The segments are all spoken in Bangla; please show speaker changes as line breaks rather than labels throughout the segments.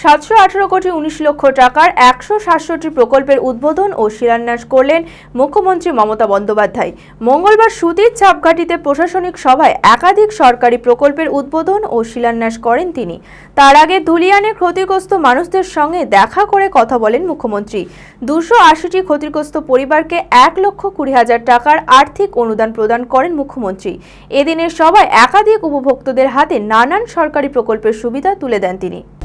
সাতশো আঠারো কোটি উনিশ লক্ষ টাকার একশো সাতষট্টি প্রকল্পের উদ্বোধন ও শিলান্যাস করলেন মুখ্যমন্ত্রী মমতা বন্দ্যোপাধ্যায়। মঙ্গলবার সুতির চাপঘাটিতে প্রশাসনিক সভায় একাধিক সরকারি প্রকল্পের উদ্বোধন ও শিলান্যাস করেন তিনি। তার আগে ধুলিয়ানের ক্ষতিগ্রস্ত মানুষদের সঙ্গে দেখা করে কথা বলেন মুখ্যমন্ত্রী। দুশো আশিটি ক্ষতিগ্রস্ত পরিবারকে এক লক্ষ কুড়ি হাজার টাকার আর্থিক অনুদান প্রদান করেন মুখ্যমন্ত্রী। এদিনের সভায় একাধিক উপভোক্তদের হাতে নানান সরকারি প্রকল্পের সুবিধা তুলে দেন তিনি।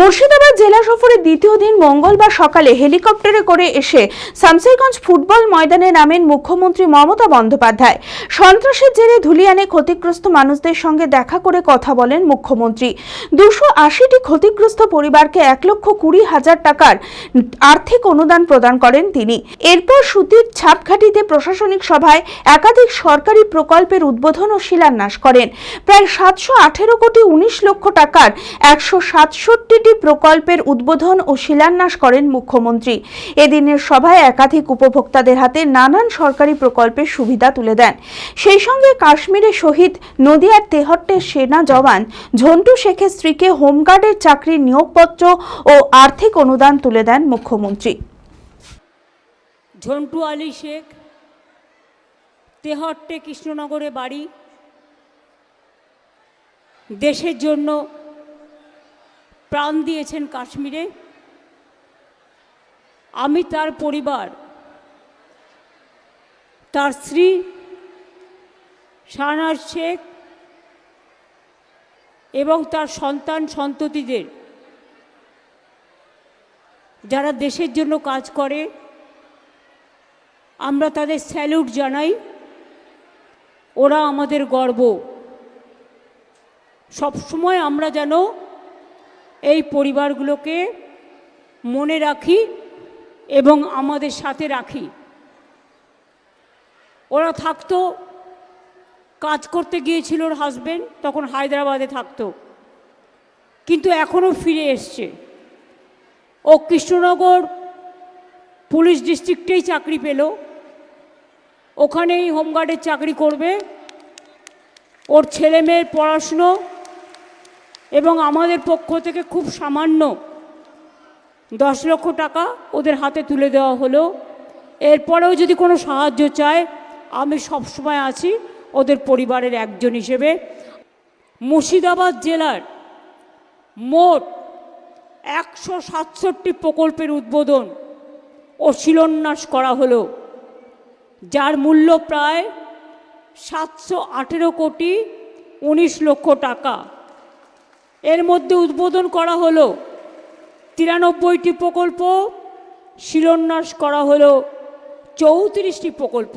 Murshidabad জেলা সফরের দ্বিতীয় দিন মঙ্গলবার সকালে হেলিকপ্টারে করে এসে শামসেরগঞ্জ ফুটবল ময়দানে নামেন মুখ্যমন্ত্রী মমতা বন্দ্যোপাধ্যায়। সন্ত্রাসের জেরে ধুলিয়ানে ক্ষতিগ্রস্ত মানুষদের সঙ্গে দেখা করে কথা বলেন মুখ্যমন্ত্রী। দুশো আশিটি ক্ষতিগ্রস্ত পরিবারকে এক লক্ষ কুড়ি হাজার টাকার আর্থিক অনুদান প্রদান করেন তিনি। এরপর সুতির ছাপঘাটিতে প্রশাসনিক সভায় একাধিক সরকারি প্রকল্পের উদ্বোধন ও শিলান্যাস করেন। প্রায় সাতশো আঠেরো কোটি উনিশ লক্ষ টাকার একশো সাতষট্টি সাতষট্টিটি প্রকল্পের উদ্বোধন ও শিলান্যাস করেন মুখ্যমন্ত্রী। এদিনের সভায় একাধিক উপভোক্তাদের হাতে নানান সরকারি প্রকল্পের সুবিধা তুলে দেন। সেই সঙ্গে কাশ্মীরে শহীদ নদিয়ার তেহট্টের সেনা জওয়ান ঝন্টু শেখের স্ত্রীকে হোমগার্ডের চাকরির নিয়োগপত্র ও আর্থিক অনুদান তুলে দেন মুখ্যমন্ত্রী।
ঝন্টু আলী শেখ, তেহট্টে কৃষ্ণনগরে বাড়ি। দেশের জন্য প্রাণ দিয়েছেন কাশ্মীরে। আমি তার পরিবার, তার স্ত্রী, শাহনাজ শেখ এবং তার সন্তান, সন্ততিদের। যারা দেশের জন্য কাজ করে, আমরা তাদের স্যালুট জানাই। ওরা আমাদের গর্ব। সবসময় আমরা যেন এই পরিবারগুলোকে মনে রাখি এবং আমাদের সাথে রাখি। ওরা থাকতো, কাজ করতে গিয়েছিল ওর হাজবেন্ড তখন হায়দ্রাবাদে থাকতো। কিন্তু এখনও ফিরে এসছে। ও কৃষ্ণনগর পুলিশ ডিস্ট্রিক্টেই চাকরি পেল। ওখানেই হোমগার্ডের চাকরি করবে। ওর ছেলে মেয়ের পড়াশুনো এবং আমাদের পক্ষ থেকে খুব সামান্য দশ লক্ষ টাকা ওদের হাতে তুলে দেওয়া হলো। এরপরেও যদি কোনো সাহায্য চায়, আমি সবসময় আছি ওদের পরিবারের একজন হিসেবে। মুর্শিদাবাদ জেলার মোট একশো সাতষট্টি প্রকল্পের উদ্বোধন ও শিলান্যাস করা হলো, যার মূল্য প্রায় সাতশো আঠেরো কোটি উনিশ লক্ষ টাকা। এর মধ্যে উদ্বোধন করা হলো তিরানব্বইটি প্রকল্প শিলান্যাস করা হলো চৌত্রিশটি প্রকল্প।